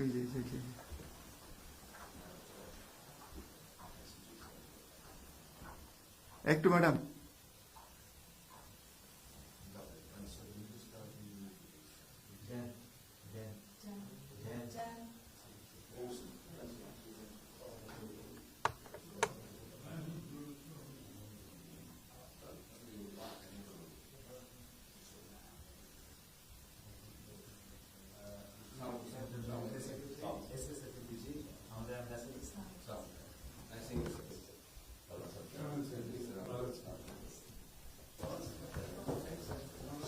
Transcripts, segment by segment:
এই যে এই একটু ম্যাডাম।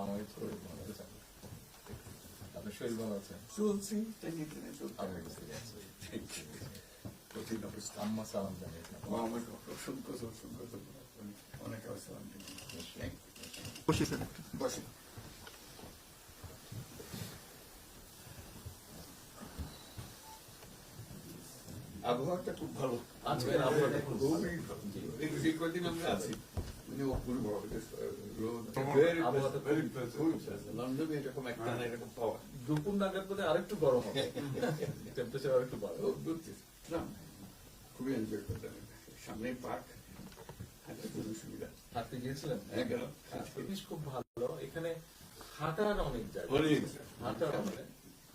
আমার শরীর ভালো আছে। আপনার শরীর ভালো আছে? চলছি। আম্মা সালাম আমাকে অসংখ্য অসংখ্য। অনেক বসে। বসেন। আবহাওয়াটা খুব ভালো। আজকের আবহাওয়াটা খুব ভালো। এই কদিন আমরা আছি। লন্ডনে এরকম একটা না এরকম পাওয়া দুপুর নাগাদ বোধ আরেকটু গরম হবে টেম্পারেচার আরেকটু বাড়বে না, খুবই এনজয় করতাম সামনে পার্ক সুবিধা হাঁটতে গিয়েছিলেন হ্যাঁ, গেলাম। জিনিস খুব ভালো এখানে হাঁটার অনেক জায়গা অনেক হাঁটার অনেক